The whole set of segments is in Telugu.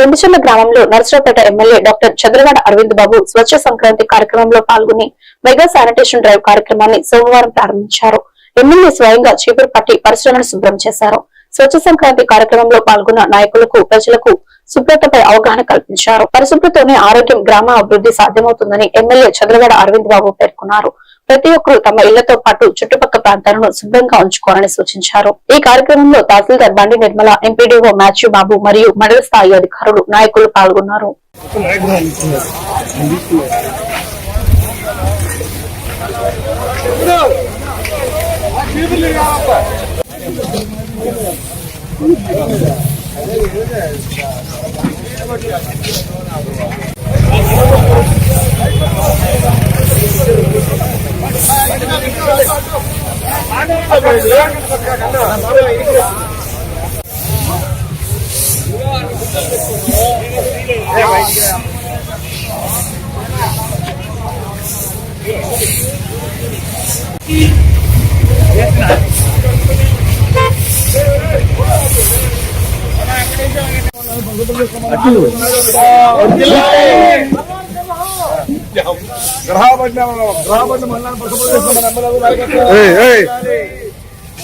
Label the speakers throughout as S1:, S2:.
S1: రెండుచెల్ల గ్రామంలో నరసరావుపేట ఎమ్మెల్యే డాక్టర్ చంద్రవాడ అరవింద్ బాబు స్వచ్ఛ సంక్రాంతి కార్యక్రమంలో పాల్గొని మెగా శానిటేషన్ డ్రైవ్ కార్యక్రమాన్ని సోమవారం ప్రారంభించారు. ఎమ్మెల్యే స్వయంగా చీపురు పట్టి పరిశ్రమను శుభ్రం చేశారు. స్వచ్ఛ సంక్రాంతి కార్యక్రమంలో పాల్గొన్న నాయకులకు ప్రజలకు శుభ్రతపై అవగాహన కల్పించారు. పరిశుభ్రతతోనే ఆరోగ్యం గ్రామ అభివృద్ధి సాధ్యమవుతుందని ఎమ్మెల్యే చంద్రవాడ అరవింద్ బాబు పేర్కొన్నారు. ప్రతి ఒక్కరూ తమ ఇళ్ళతో పాటు చుట్టుపక్కల ప్రాంతాలను శుభ్రంగా ఉంచుకోవాలని సూచించారు. ఈ కార్యక్రమంలో తహసీల్దార్ బండి నిర్మల ఎంపీడీఓ మాథ్యూ బాబు మరియు మండల స్థాయి అధికారులు నాయకులు పాల్గొన్నారు.
S2: Hei,
S3: hei.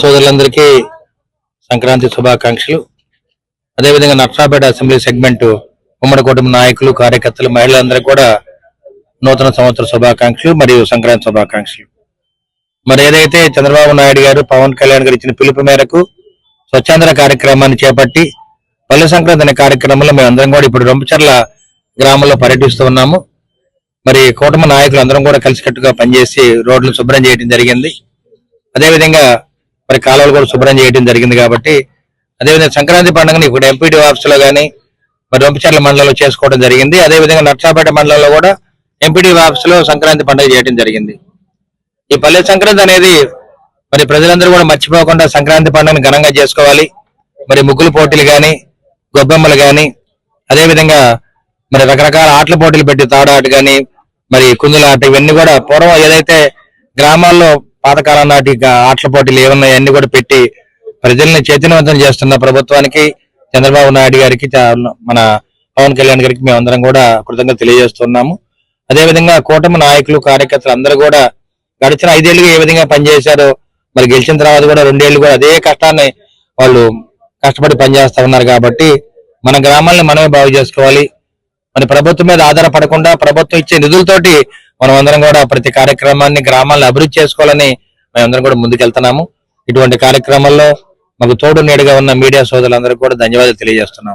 S3: సోదరులందరికీ సంక్రాంతి శుభాకాంక్షలు. అదేవిధంగా నర్సాపేట అసెంబ్లీ సెగ్మెంట్ ఉమ్మడి కుటుంబ నాయకులు కార్యకర్తలు మహిళలందరూ కూడా నూతన సంవత్సర శుభాకాంక్షలు మరియు సంక్రాంతి శుభాకాంక్షలు. మరి ఏదైతే చంద్రబాబు నాయుడు గారు పవన్ కళ్యాణ్ గారు ఇచ్చిన పిలుపు మేరకు స్వచ్ఛాంధ్ర కార్యక్రమాన్ని చేపట్టి పల్లె సంక్రాంతి అనే కార్యక్రమంలో మేము అందరం కూడా ఇప్పుడు రొంపచర్ల గ్రామంలో పర్యటిస్తూ ఉన్నాము. మరి కూటమి నాయకులు అందరం కూడా కలిసికట్టుగా పనిచేసి రోడ్లు శుభ్రం చేయడం జరిగింది. అదేవిధంగా మరి కాలువలు కూడా శుభ్రం చేయడం జరిగింది కాబట్టి అదేవిధంగా సంక్రాంతి పండుగని ఇక్కడ ఎంపీడీ ఆఫీస్ కానీ మరి రొంపచర్ల మండలంలో చేసుకోవడం జరిగింది. అదేవిధంగా నర్సాపేట మండలంలో కూడా ఎంపీడీ ఆఫీస్లో సంక్రాంతి పండుగ చేయడం జరిగింది. ఈ పల్లె సంక్రాంతి అనేది మరి ప్రజలందరూ కూడా మర్చిపోకుండా సంక్రాంతి పండుగను ఘనంగా చేసుకోవాలి. మరి ముగ్గులు పోటీలు కానీ గొబ్బెమ్మలు కానీ అదేవిధంగా మరి రకరకాల ఆటల పోటీలు పెట్టి తాడాట కానీ మరి కుందుల ఆట ఇవన్నీ కూడా పూర్వం ఏదైతే గ్రామాల్లో పాతకాలం నాటి ఆటల పోటీలు ఏమన్నా అన్ని కూడా పెట్టి ప్రజల్ని చైతన్యవంతం చేస్తున్న ప్రభుత్వానికి చంద్రబాబు నాయుడు గారికి మన పవన్ కళ్యాణ్ గారికి మేమందరం కూడా కృతజ్ఞత తెలియజేస్తున్నాము. అదేవిధంగా కూటమి నాయకులు కార్యకర్తలు అందరూ కూడా గడిచిన ఐదేళ్ళుగా ఏ విధంగా పనిచేశారో మరి గెలిచిన తర్వాత కూడా రెండేళ్ళు కూడా అదే కష్టాన్ని వాళ్ళు కష్టపడి పనిచేస్తా ఉన్నారు కాబట్టి మన గ్రామాలను మనమే బాగు చేసుకోవాలి. మన ప్రభుత్వం మీద ఆధారపడకుండా ప్రభుత్వం ఇచ్చే నిధులతోటి మనం అందరం కూడా ప్రతి కార్యక్రమాన్ని గ్రామాలను అభివృద్ధి చేసుకోవాలని మేమందరం కూడా ముందుకెళ్తున్నాము. ఇటువంటి కార్యక్రమాల్లో మాకు తోడు నీడగా ఉన్న మీడియా సోదరులందరికీ కూడా ధన్యవాదాలు తెలియజేస్తున్నాం